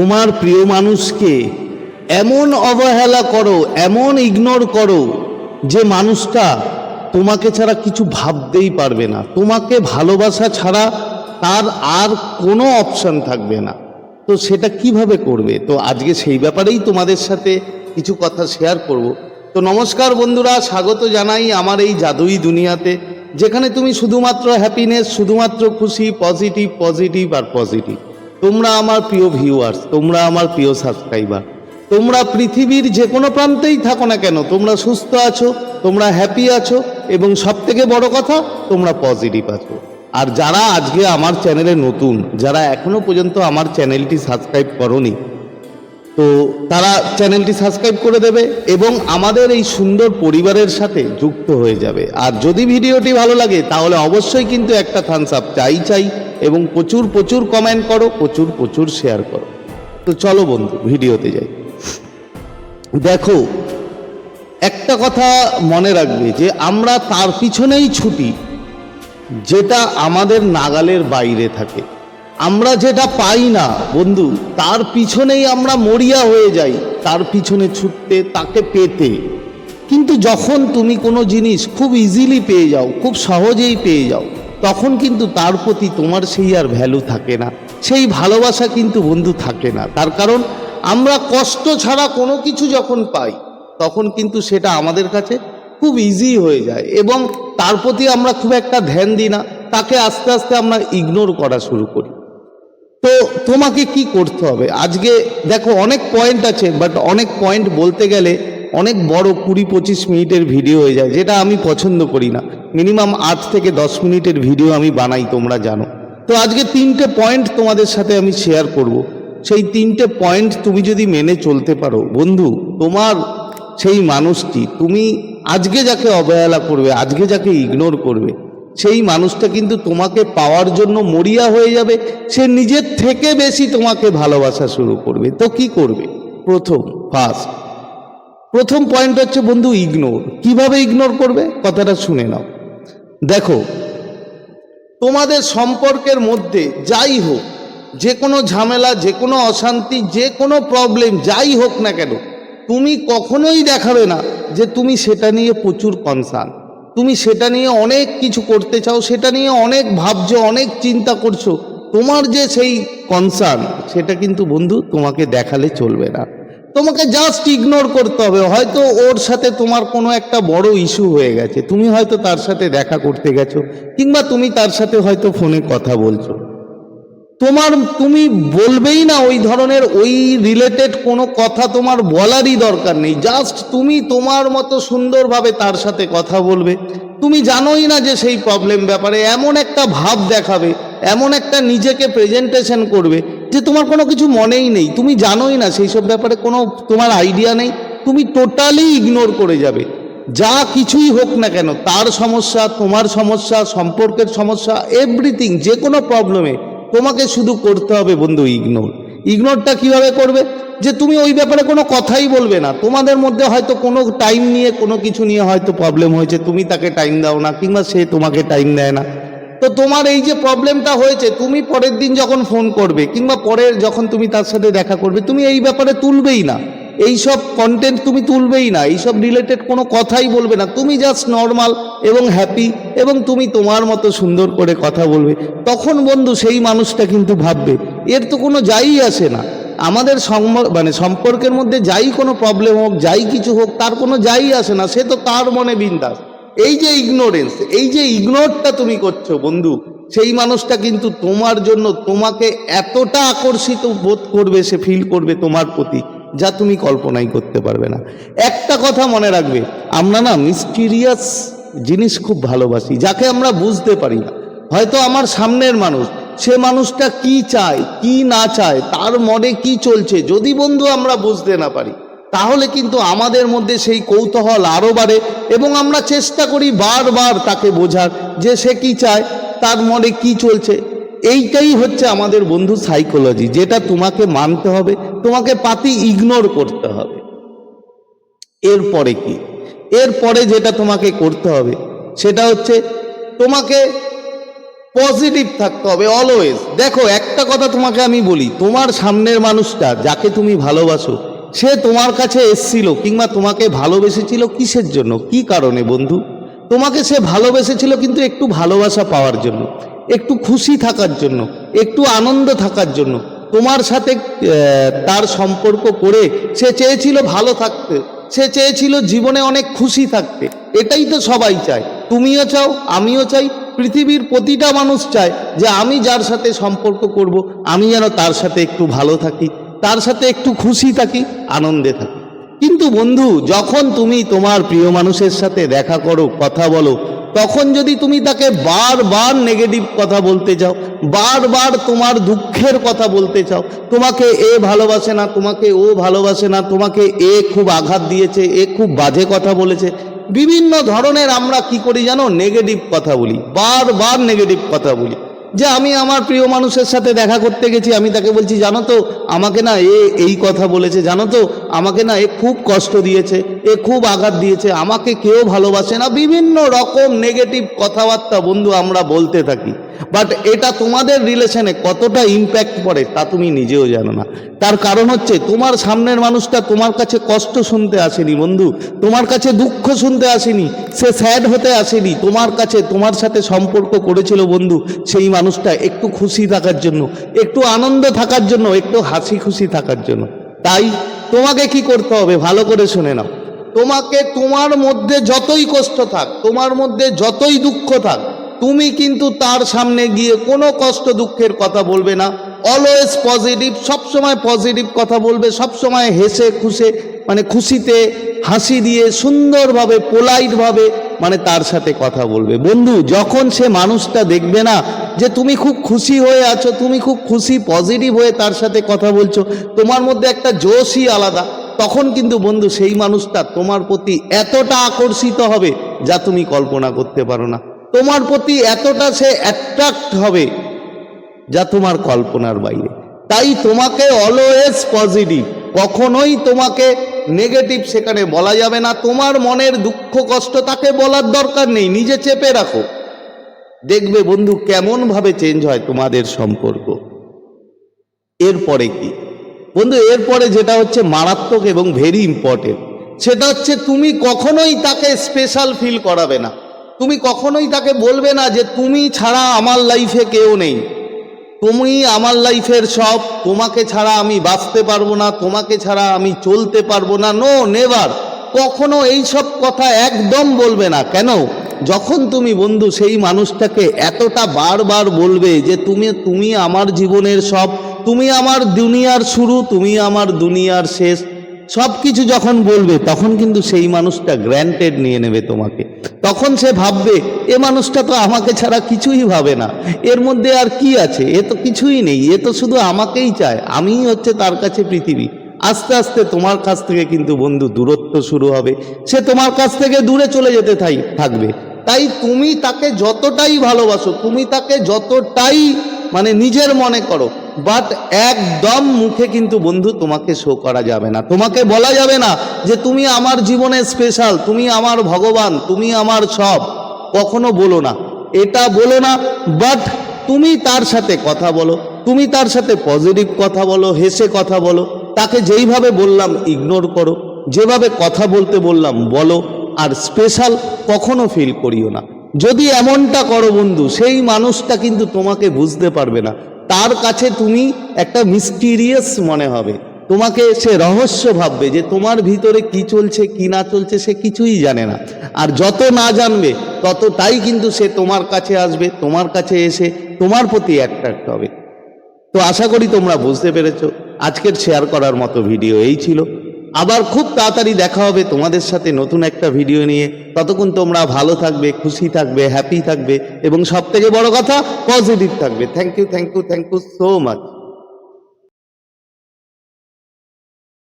তোমার প্রিয় মানুষকে এমন অবহেলা করো, এমন ইগনোর করো যে মানুষটা তোমাকে ছাড়া কিছু ভাবতেই পারবে না। তোমাকে ভালোবাসা ছাড়া তার আর কোনো অপশন থাকবে না। তো সেটা কীভাবে করবে? তো আজকে সেই ব্যাপারেই তোমাদের সাথে কিছু কথা শেয়ার করব। তো নমস্কার বন্ধুরা, স্বাগত জানাই আমার এই জাদুই দুনিয়াতে, যেখানে তুমি শুধুমাত্র হ্যাপিনেস শুধুমাত্র খুশি পজিটিভ পজিটিভ আর পজিটিভ তোমরা আমার প্রিয় ভিউয়ার্স তোমরা আমার প্রিয় সাবস্ক্রাইবার তোমরা পৃথিবীর যে কোনো প্রান্তেই থাকো না কেন, তোমরা সুস্থ আছো, তোমরা হ্যাপি আছো, এবং সব থেকে বড় কথা, তোমরা পজিটিভ আছো। আর যারা আজকে আমার চ্যানেলে নতুন, যারা এখনও পর্যন্ত আমার চ্যানেলটি সাবস্ক্রাইব করনি তো তারা চ্যানেলটি সাবস্ক্রাইব করে দেবে এবং আমাদের এই সুন্দর পরিবারের সাথে যুক্ত হয়ে যাবে। আর যদি ভিডিওটি ভালো লাগে, তাহলে অবশ্যই কিন্তু একটা থামস আপ চাই চাই এবং প্রচুর প্রচুর কমেন্ট করো, প্রচুর প্রচুর শেয়ার করো। তো চলো বন্ধু, ভিডিওতে যাই। দেখো, একটা কথা মনে রাখবে যে আমরা তার পিছনেই ছুটি, যেটা আমাদের নাগালের বাইরে থাকে। আমরা যেটা পাই না, বন্ধু, তার পিছনেই আমরা মরিয়া হয়ে যাই, তার পিছনে ছুটতে, তাকে পেতে। কিন্তু যখন তুমি কোনো জিনিস খুব ইজিলি পেয়ে যাও, খুব সহজেই পেয়ে যাও, তখন কিন্তু তার প্রতি তোমার সেই আর ভ্যালু থাকে না। সেই ভালোবাসা কিন্তু, বন্ধু, থাকে না। তার কারণ, আমরা কষ্ট ছাড়া কোনো কিছু যখন পাই, তখন কিন্তু সেটা আমাদের কাছে খুব ইজি হয়ে যায় এবং তার প্রতি আমরা খুব একটা ধ্যান দিই না। তাকে আস্তে আস্তে আমরা ইগনোর করা শুরু করি। তো তোমাকে কি করতে হবে? আজকে দেখো অনেক পয়েন্ট আছে বাট অনেক পয়েন্ট বলতে গেলে অনেক বড় কুড়ি পঁচিশ মিনিটের ভিডিও হয়ে যায়, যেটা আমি পছন্দ করি না। মিনিমাম আট থেকে দশ মিনিটের ভিডিও আমি বানাই, তোমরা জানো। তো আজকে তিনটে পয়েন্ট তোমাদের সাথে আমি শেয়ার করব। সেই তিনটে পয়েন্ট তুমি যদি মেনে চলতে পারো, বন্ধু, তোমার সেই মানুষটি, তুমি আজকে যাকে অবহেলা করবে, আজকে যাকে ইগনোর করবে সেই মানুষটা কিন্তু তোমাকে পাওয়ার জন্য মরিয়া হয়ে যাবে। সে নিজের থেকে বেশি তোমাকে ভালোবাসা শুরু করবে। তো কি করবে? প্রথম ফার্স্ট প্রথম পয়েন্ট হচ্ছে বন্ধু ইগনোর কীভাবে ইগনোর করবে? কথাটা শুনে নাও। দেখো, তোমাদের সম্পর্কের মধ্যে যাই হোক, যে কোনো ঝামেলা, যে কোনো অশান্তি, যে কোনো প্রবলেম যাই হোক না কেন, তুমি কখনোই দেখাবে না যে তুমি সেটা নিয়ে প্রচুর কনসার্ন তুমি সেটা নিয়ে অনেক কিছু করতে চাও, সেটা নিয়ে অনেক ভাবছ, অনেক চিন্তা করছ, তোমার যে সেই কনসার্ন সেটা কিন্তু বন্ধু তোমাকে দেখালে চলবে না। তোমাকে জাস্ট ইগনোর করতে হবে, হয়তো ওর সাথে তোমার কোনো একটা বড় ইস্যু হয়ে গেছে, তুমি হয়তো তার সাথে দেখা করতে গেছো, কিংবা তুমি তার সাথে হয়তো ফোনে কথা বলছো। তোমার, তুমি বলবেই না ওই ধরনের, ওই রিলেটেড কোনো কথা তোমার বলারই দরকার নেই। জাস্ট তুমি তোমার মতো সুন্দরভাবে তার সাথে কথা বলবে। তুমি জানোই না যে সেই প্রবলেম ব্যাপারে এমন একটা ভাব দেখাবে, এমন একটা নিজেকে প্রেজেন্টেশন করবে, যে তোমার কোনো কিছু মনেই নেই। তুমি জানোই না সেই সব ব্যাপারে কোনো তোমার আইডিয়া নেই। তুমি টোটালি ইগনোর করে যাবে। যা কিছুই হোক না কেন, তার সমস্যা, তোমার সমস্যা, সম্পর্কের সমস্যা এভরিথিং যে কোনো প্রবলেমে তোমাকে শুধু করতে হবে বন্ধু ইগনোর ইগনোরটা কীভাবে করবে? যে তুমি ওই ব্যাপারে কোনো কথাই বলবে না। তোমাদের মধ্যে হয়তো কোনো টাইম নিয়ে, কোনো কিছু নিয়ে হয়তো প্রবলেম হয়েছে। তুমি তাকে টাইম দাও না, কিংবা সে তোমাকে টাইম দেয় না। তো তোমার এই যে প্রবলেমটা হয়েছে, তুমি পরের দিন যখন ফোন করবে, কিংবা পরের যখন তুমি তার সাথে দেখা করবে, তুমি এই ব্যাপারে তুলবেই না। এইসব কন্টেন্ট তুমি তুলবেই না, এইসব রিলেটেড কোনো কথাই বলবে না। তুমি জাস্ট নর্মাল এবং হ্যাপি এবং তুমি তোমার মতো সুন্দর করে কথা বলবে। তখন বন্ধু সেই মানুষটা কিন্তু ভাববে, এর তো কোনো যাই আসে না। আমাদের মানে সম্পর্কের মধ্যে যাই কোনো প্রবলেম হোক, যাই কিছু হোক, তার কোনো যাই আসে না, সে তো তার মনে বিন্দাস। এই যে ইগনোরেন্স এই যে ইগনোরটা তুমি করছ বন্ধু, সেই মানুষটা কিন্তু তোমার জন্য তোমাকে এতটা আকর্ষিত বোধ করবে, সে ফিল করবে তোমার প্রতি। যা তুমি কল্পনাই করতে পারবে না। একটা কথা মনে রাখবে, আমরা না মিস্টিরিয়াস জিনিস খুব ভালোবাসি, যাকে আমরা বুঝতে পারি না। হয়তো আমার সামনের মানুষ, সে মানুষটা কি চায়, কি না চায়, তার মনে কি চলছে, যদি বন্ধু আমরা বুঝতে না পারি, তাহলে কিন্তু আমাদের মধ্যে সেই কৌতূহল আরও বাড়ে এবং আমরা চেষ্টা করি বারবার তাকে বোঝার যে সে কি চায়, তার মনে কি চলছে এইটাই হচ্ছে আমাদের বন্ধু সাইকোলজি যেটা তোমাকে মানতে হবে, তোমাকে পাতি ইগনোর করতে হবে। এরপরে কি? এরপরে যেটা তোমাকে করতে হবে, সেটা হচ্ছে তোমাকে পজিটিভ থাকতে হবে অলওয়েজ দেখো, একটা কথা তোমাকে আমি বলি, তোমার সামনের মানুষটা যাকে তুমি ভালোবাসো, সে তোমার কাছে এসছিল কিংবা তোমাকে ভালোবেসেছিল কিসের জন্য? কি কারণে বন্ধু? তোমাকে সে ভালোবেসেছিল কিন্তু একটু ভালোবাসা পাওয়ার জন্য। একটু খুশি থাকার জন্য, একটু আনন্দ থাকার জন্য, তোমার সাথে তার সম্পর্ক করে সে চেয়েছিল ভালো থাকতে, সে চেয়েছিল জীবনে অনেক খুশি থাকতে, এটাই তো সবাই চায়, তুমিও চাও, আমিও চাই, পৃথিবীর প্রতিটা মানুষ চায় যে আমি যার সাথে সম্পর্ক করব, আমি যেন তার সাথে একটু ভালো থাকি, তার সাথে একটু খুশি থাকি, আনন্দে থাকি। কিন্তু বন্ধু, যখন তুমি তোমার প্রিয় মানুষের সাথে দেখা করো, কথা বলো তখন যদি তুমি তাকে বারবার নেগেটিভ কথা বলতে চাও, বারবার তোমার দুঃখের কথা বলতে চাও, তোমাকে এ ভালোবাসে না, তোমাকে ও ভালোবাসে না, তোমাকে এ খুব আঘাত দিয়েছে, এ খুব বাজে কথা বলেছে, বিভিন্ন ধরনের আমরা কি করি জানো? নেগেটিভ কথা বলি, বারবার নেগেটিভ কথা বলি। যে আমি আমার প্রিয় মানুষের সাথে দেখা করতে গেছি, আমি তাকে বলছি, জানো তো, আমাকে না এ, এই কথা বলেছে, জানো তো আমাকে না এ খুব কষ্ট দিয়েছে, এ খুব আঘাত দিয়েছে, আমাকে কেউ ভালোবাসে না। বিভিন্ন রকম নেগেটিভ কথাবার্তা বন্ধু আমরা বলতে থাকি। বাট এটা তোমাদের রিলেশনে কতটা ইম্প্যাক্ট পড়ে তা তুমি নিজেও জানো না। তার কারণ হচ্ছে তোমার সামনের মানুষটা তোমার কাছে কষ্ট শুনতে আসেনি বন্ধু, তোমার কাছে দুঃখ শুনতে আসেনি, সে স্যাড হতে আসেনি, তোমার কাছে তোমার সাথে সম্পর্ক করেছিল বন্ধু সেই মানুষটা একটু খুশি থাকার জন্য, একটু আনন্দ থাকার জন্য, একটু হাসি খুশি থাকার জন্য। তাই তোমাকে কি করতে হবে? ভালো করে শুনে নাও। তোমাকে তোমার মধ্যে যতই কষ্ট থাক, তোমার মধ্যে যতই দুঃখ থাক, তুমি কিন্তু তার সামনে গিয়ে কোনো কষ্ট দুঃখের কথা বলবে না। অলওয়েজ পজিটিভ সবসময় পজিটিভ কথা বলবে, সবসময় হেসে খুশে মানে খুশিতে, হাসি দিয়ে, সুন্দরভাবে পোলাইটভাবে মানে তার সাথে কথা বলবে। বন্ধু, যখন সে মানুষটা দেখবে না যে তুমি খুব খুশি হয়ে আছো, তুমি খুব খুশি পজিটিভ হয়ে তার সাথে কথা বলছো, তোমার মধ্যে একটা জোশই আলাদা। তখন কিন্তু বন্ধু, সেই মানুষটা তোমার প্রতি এতটা আকর্ষিত হবে যা তুমি কল্পনা করতে পারো না। তোমার প্রতি এতটা সে অ্যাট্রাক্ট হবে যা তোমার কল্পনার বাইরে। তাই তোমাকে অলওয়েজ পজিটিভ কখনোই তোমাকে নেগেটিভ সেখানে বলা যাবে না। তোমার মনের দুঃখ, কষ্ট তাকে বলার দরকার নেই। নিজে চেপে রাখো। দেখবে বন্ধু, কেমনভাবে চেঞ্জ হয় তোমাদের সম্পর্ক। এরপরে কি? বন্ধু, এরপরে যেটা হচ্ছে মারাত্মক এবং ভেরি ইম্পর্টেন্ট সেটা হচ্ছে তুমি কখনোই তাকে স্পেশাল ফিল করাবে না। তুমি কখনোই তাকে বলবে না যে, তুমি ছাড়া আমার লাইফে কেউ নেই। তুমি আমার লাইফের সব, তোমাকে ছাড়া আমি বাঁচতে পারব না, তোমাকে ছাড়া আমি চলতে পারব না। নো নেভার কখনো এই সব কথা একদম বলবে না। কেন? যখন তুমি বন্ধু, সেই মানুষটাকে এতটা বারবার বলবে যে, তুমি তুমি আমার জীবনের সব, তুমি আমার দুনিয়ার শুরু, তুমি আমার দুনিয়ার শেষ। সব কিছু যখন বলবে, তখন কিন্তু সেই মানুষটা গ্র্যান্টেড নিয়ে নেবে তোমাকে। তখন সে ভাববে, এ মানুষটা তো আমাকে ছাড়া কিছুই ভাবে না। এর মধ্যে আর কি আছে? এ তো কিছুই নেই। এ তো শুধু আমাকেই চায়। আমিই হচ্ছে তার কাছে পৃথিবী। আস্তে আস্তে তোমার কাছ থেকে কিন্তু বন্ধু দূরত্ব শুরু হবে। সে তোমার কাছ থেকে দূরে চলে যেতে থাই, থাকবে। তাই তুমি তাকে যতটাই ভালোবাসো, তুমি তাকে যতটাই মানে নিজের মনে করো বাট একদম মুখে কিন্তু বন্ধু তোমাকে শো করা যাবে না। তোমাকে বলা যাবে না যে তুমি আমার জীবনে স্পেশাল তুমি আমার ভগবান, তুমি আমার সব। কখনো বলো না। এটা বলো না বাট তুমি তার সাথে কথা বলো, তুমি তার সাথে পজিটিভ কথা বলো, হেসে কথা বলো, তাকে যেইভাবে বললাম ইগনোর করো, যেভাবে কথা বলতে বললাম বলো, আর স্পেশাল কখনো ফিল করিও না। যদি এমনটা করো বন্ধু, সেই মানুষটা কিন্তু তোমাকে বুঝতে পারবে না। তার কাছে তুমি একটা মিস্টিরিয়াস মনে হবে। তোমাকে সে রহস্য ভাববে যে তোমার ভিতরে কি চলছে, কি না চলছে, সে কিছুই জানে না। আর যত না জানবে, ততটাই কিন্তু সে তোমার কাছে আসবে, তোমার কাছে এসে তোমার প্রতি অ্যাট্রাক্ট হবে। তো আশা করি তোমরা বুঝতে পেরেছ। আজকের শেয়ার করার মতো ভিডিও এই ছিল। আবার খুব তাড়াতাড়ি দেখা হবে তোমাদের সাথে নতুন একটা ভিডিও নিয়ে। ততক্ষণ তোমরা ভালো থাকবে, খুশি থাকবে হ্যাপি থাকবে এবং সব থেকে বড় কথা পজিটিভ থাকবে। Thank you thank you thank you so much